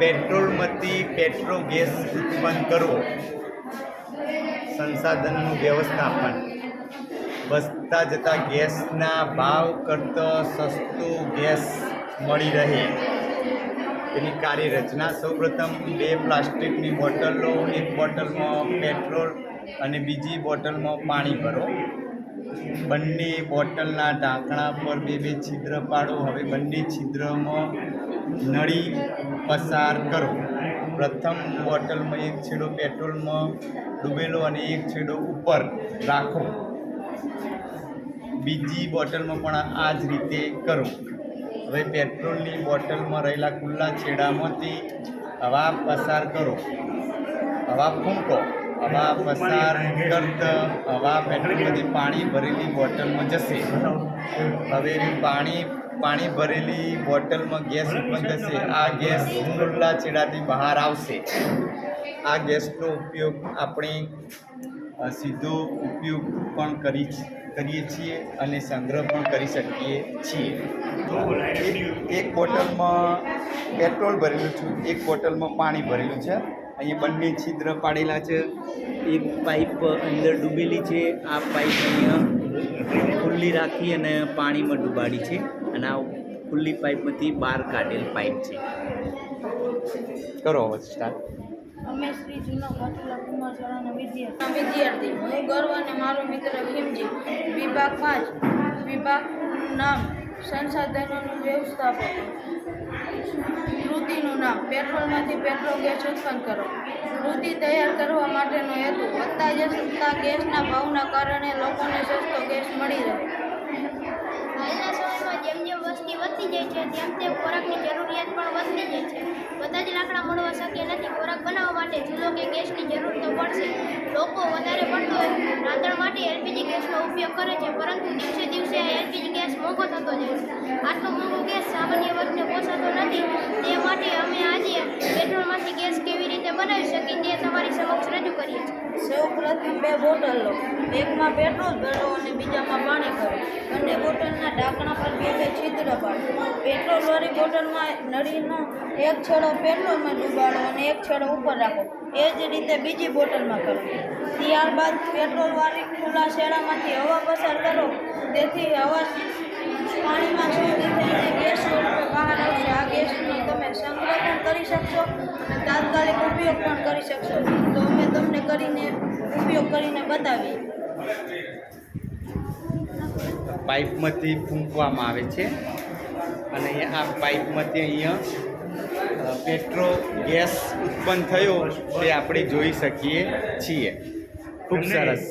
પેટ્રોલમાંથી Petro gas ઉત્પન્ન કરવો. સંસાધનનું વ્યવસ્થાપન. વધતા જતા ગેસના ભાવ કરતો સસ્તું ગેસ મળી રહે. તેની કાર્યરચના. સૌપ્રથમ બે પ્લાસ્ટિકની બોટલો, એક બોટલમાં પેટ્રોલ અને બીજી બોટલમાં પાણી ભરો. બંને બોટલના ઢાંકણા પર બે બે છિદ્ર પાડો. હવે બંને છિદ્રમાં નળી પસાર કરો. પ્રથમ બોટલમાં એક છેડો પેટ્રોલમાં ડૂબેલો અને એક છેડો ઉપર રાખો. બીજી બોટલમાં પણ આ જ રીતે કરો. હવે પેટ્રોલની બોટલમાં રહેલા ખુલ્લા છેડામાંથી હવા પસાર કરો. હવા ફૂંકો. હવા પસાર કરતા હવા પેટ્રોલમાંથી પાણી ભરેલી બોટલમાં જશે. હવે પાણી પાણી ભરેલી બોટલમાં ગેસ ઉત્પન્ન થશે. આ ગેસ ખુલ્લા છેડાથી બહાર આવશે. આ ગેસનો ઉપયોગ આપણે સીધો ઉપયોગ પણ કરી કરીએ છીએ અને સંગ્રહ પણ કરી શકીએ છીએ. એક બોટલમાં પેટ્રોલ ભરેલું છે. એક બોટલમાં પાણી ભરેલું છે. અહીંયા બંને છિદ્ર પાડેલા છે. એક પાઇપ અંદર ડૂબેલી છે. આ પાઇપ અહીંયા ખુલ્લી રાખી અને પાણીમાં ડૂબાડી છે. અને આ ખુલ્લી પાઇપમાંથી બહાર કાઢેલ પાઇપ છે. કરો સ્ટાર્ટ અમે શ્રી જૂનો કાઠુલા કુમાર શાળાના વિદ્યાર્થી. વિદ્યાર્થી. હું ગર્વ અને મારો મિત્ર ભીમજી વિભાગ પાંચ. વિભાગ નામ. સંસાધનોનું વ્યવસ્થાપન. કૃતિનું નામ પેટ્રોલમાંથી પેટ્રોલ ગેસ ઉત્પન્ન કરો. કૃતિ તૈયાર કરવા માટેનો હેતુ વધતા જતા ગેસના ભાવના કારણે લોકોને સસ્તો ગેસ મળી રહે. હાલના સમયમાં જેમ જેમ વસ્તી વધતી જાય છે, તેમ તેમ ખોરાકની જરૂરિયાત પણ વધતી જાય છે. બધા જ લાકડા મળવા શક્ય નથી. ખોરાક બનાવવા માટે ચૂલો કે ગેસની જરૂર તો પડશે. લોકો વધારે પડતો રાંધણ માટે એલપીજી ગેસનો ઉપયોગ કરે છે, પરંતુ દિવસે દિવસે એલપીજી ગેસ મોંઘો થતો જાય છે. આટલો મોંઘો ગેસ સામાન્ય વર્ગને પોસાતો નથી. પ્રથમ બે બોટલ લો. એકમાં પેટ્રોલ ભરો અને બીજામાં પાણી ભરો. બંને બોટલના ઢાંકણા પર બે બે છિદ્ર પાડો. પેટ્રોલવાળી બોટલમાં નળીનો એક છેડો પેટ્રોલમાં ડૂબાડો અને એક છેડો ઉપર રાખો. એ જ રીતે બીજી બોટલમાં કરો. ત્યારબાદ પેટ્રોલવાળી ખુલ્લા શેડામાંથી હવા પસાર કરો. તેથી હવા પાણીમાં છોડી થઈને ગેસ બહાર આવશે. આ ગેસનો તમે સંગ્રહ પણ કરી શકશો તાત્કાલિક ઉપયોગ પણ કરી શકશો. તો અમે તમને કરીને બતાવીએ પાઇપમાંથી ફૂંકવામાં આવે છે. અને આ પાઇપમાંથી અહીંયા પેટ્રો ગેસ ઉત્પન્ન થયો તે આપણે જોઈ શકીએ છીએ. ખૂબ સરસ.